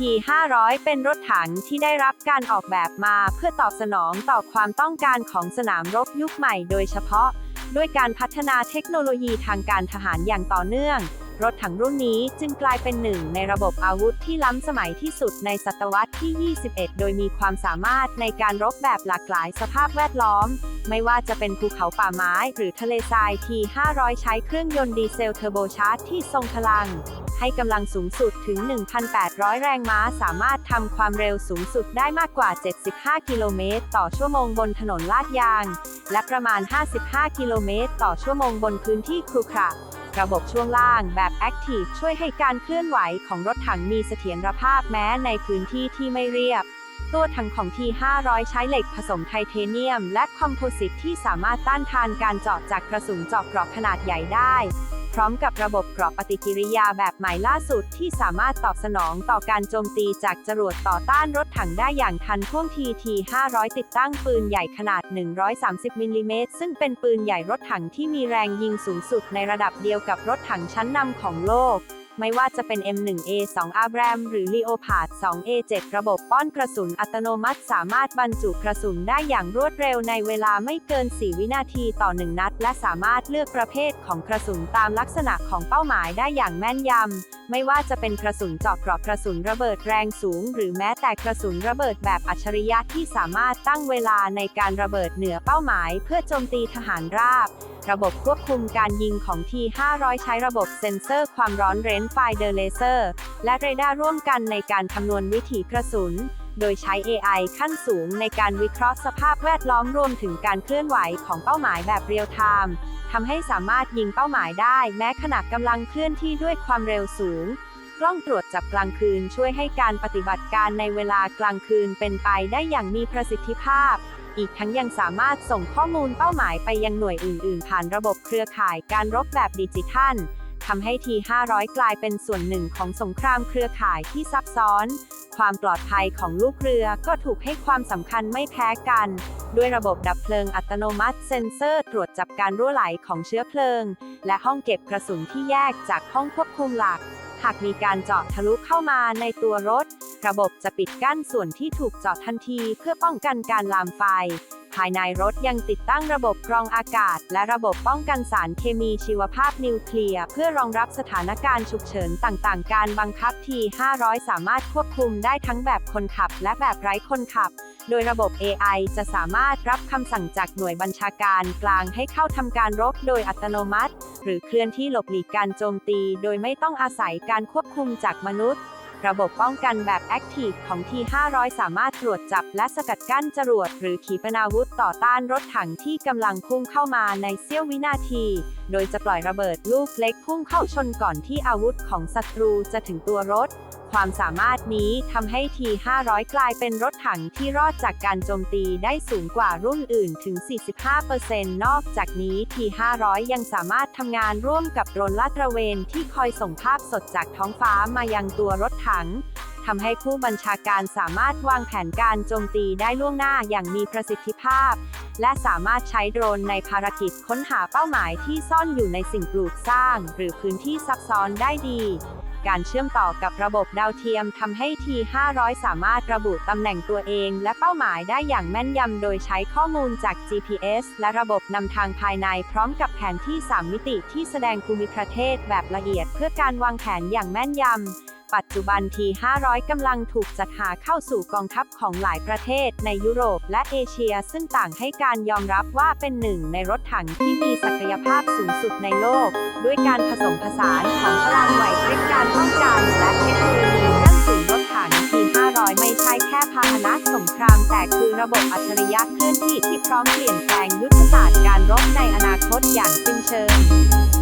T500 เป็นรถถังที่ได้รับการออกแบบมาเพื่อตอบสนองต่อความต้องการของสนามรบยุคใหม่โดยเฉพาะ ด้วยการพัฒนาเทคโนโลยีทางการทหารอย่างต่อเนื่อง รถถังรุ่นนี้จึงกลายเป็นหนึ่งในระบบอาวุธที่ล้ำสมัยที่สุดในศตวรรษที่ 21 โดยมีความสามารถในการรบแบบหลากหลายสภาพแวดล้อม ไม่ว่าจะเป็นภูเขาป่าไม้หรือทะเลทราย T500 ใช้เครื่องยนต์ดีเซลเทอร์โบชาร์จที่ทรงพลัง ให้กำลังสูงสุดถึง 1,800 แรงม้าสามารถทำความเร็วสูงสุดได้มากกว่า 75 กิโลเมตรต่อชั่วโมงบนถนนลาดยาง และประมาณ 55 กิโลเมตรต่อชั่วโมงบนพื้นที่ครุขระ ระบบช่วงล่างแบบ Active ช่วยให้การเคลื่อนไหวของรถถังมีเสถียรภาพแม้ในพื้นที่ที่ไม่เรียบ ตัวถังของ T500 ใช้เหล็กผสมไทเทเนียม และคอมโพสิตที่สามารถต้านทานการเจาะจากกระสุนเจาะเกราะขนาดใหญ่ได้ พร้อมกับระบบกรอบปฏิกิริยาแบบใหม่ล่าสุดที่สามารถตอบสนองต่อการโจมตีจากจรวดต่อต้านรถถังได้อย่างทันท่วงทีที 500 ติดตั้งปืนใหญ่ขนาด 130มิลลิเมตรซึ่งเป็นปืนใหญ่รถถังที่มีแรงยิงสูงสุดในระดับเดียวกับรถถังชั้นนำของโลก ไม่ว่าจะเป็น M1A2 Abram หรือ Leopard 2A7 ระบบป้อนกระสุนอัตโนมัติสามารถบรรจุกระสุนได้อย่างรวดเร็วในเวลาไม่เกิน 4 วินาทีต่อ 1 นัด และสามารถเลือกประเภทของกระสุนตามลักษณะของเป้าหมายได้อย่างแม่นยำ ไม่ว่าจะเป็นกระสุนเจาะเกราะกระสุนระเบิดแรงสูง หรือแม้แต่กระสุนระเบิดแบบอัจฉริยะที่สามารถตั้งเวลาในการระเบิดเหนือเป้าหมาย เพื่อโจมตีทหารราบ ระบบควบคุมการยิงของ T500 ใช้ระบบเซ็นเซอร์ความร้อนเรนไฟเดอร์เลเซอร์ และเรดาร์ร่วมกันในการคำนวณวิถีกระสุน โดยใช้ AI ขั้นสูงในการวิเคราะห์สภาพแวดล้อมรวมถึงการเคลื่อนไหวของเป้าหมายแบบเรียลไทม์ทำให้สามารถยิงเป้าหมายได้ แม้ขณะกำลังเคลื่อนที่ด้วยความเร็วสูง กล้องตรวจจับกลางคืนช่วยให้การปฏิบัติการในเวลากลางคืนเป็นไปได้อย่างมีประสิทธิภาพ อีกทั้งยังสามารถส่งข้อมูลเป้าหมายไปยังหน่วยอื่น ๆ ผ่านระบบเครือข่ายการรบแบบดิจิทัลทำให้ T500 กลายเป็นส่วนหนึ่งของสงครามเครือข่ายที่ซับซ้อน ความปลอดภัยของลูกเรือก็ถูกให้ความสำคัญไม่แพ้กัน ด้วยระบบดับเพลิงอัตโนมัติเซ็นเซอร์ตรวจจับการรั่วไหลของเชื้อเพลิง และห้องเก็บกระสุนที่แยกจากห้องควบคุมหลัก หากมีการเจาะทะลุเข้ามาในตัวรถ ระบบจะปิดกั้นส่วนที่ถูกเจาะทันทีเพื่อป้องกันการลามไฟ ภายในรถยังติดตั้งระบบกรองอากาศ และระบบป้องกันสารเคมีชีวภาพนิวเคลียร์เพื่อรองรับสถานการณ์ฉุกเฉินต่างๆ การบังคับ T500 สามารถควบคุมได้ทั้งแบบคนขับ และแบบไร้คนขับ โดยระบบ AI จะสามารถรับคำสั่งจากหน่วยบัญชาการกลางให้เข้าทำการรบโดยอัตโนมัติ หรือเคลื่อนที่หลบหลีกการโจมตี โดยไม่ต้องอาศัยการควบคุมจากมนุษย์ ระบบป้องกันแบบ Active ของ T500 สามารถตรวจจับและสกัดกั้นจรวด หรือขีปนาวุธต่อต้านรถถังที่กำลังพุ่งเข้ามาในเสี้ยววินาที โดยจะปล่อยระเบิดลูกเล็กพุ่งเข้าชนก่อนที่อาวุธของศัตรูจะถึงตัวรถ ความสามารถนี้ทำให้ T500 กลายเป็นรถถังที่รอดจากการโจมตีได้สูงกว่ารุ่นอื่นถึง 45%นอกจากนี้ T500 ยังสามารถทำงานร่วมกับโดรนลาดตระเวนที่คอยส่งภาพสดจากท้องฟ้ามายังตัวรถถังทำให้ผู้บัญชาการสามารถวางแผนการโจมตีได้ล่วงหน้าอย่างมีประสิทธิภาพ และสามารถใช้โดรนในภารกิจค้นหาเป้าหมายที่ซ่อนอยู่ในสิ่งปลูกสร้าง หรือพื้นที่ซับซ้อนได้ดี การเชื่อมต่อกับระบบดาวเทียมทำให้ T500 สามารถระบุตำแหน่งตัวเอง และเป้าหมายได้อย่างแม่นยำโดยใช้ข้อมูลจาก GPS และระบบนำทางภายในพร้อมกับแผนที่ 3 มิติที่แสดงภูมิประเทศแบบละเอียด เพื่อการวางแผนอย่างแม่นยำ ปัจจุบัน T500 กำลังถูกจัดหาเข้าสู่กองทัพของหลายประเทศในยุโรปและเอเชีย ซึ่งต่างให้การยอมรับว่าเป็นหนึ่งในรถถังที่มีศักยภาพสูงสุดในโลก ด้วยการผสมผสานของพลังไหวพริบการป้องกันและเทคโนโลยีด้านสูงรถถัง T500 ไม่ใช่แค่พาหนะสงคราม แต่คือระบบอัจฉริยะเคลื่อนที่ที่พร้อมเปลี่ยนแปลงยุทธศาสตร์การรบในอนาคตอย่างสิ้นเชิง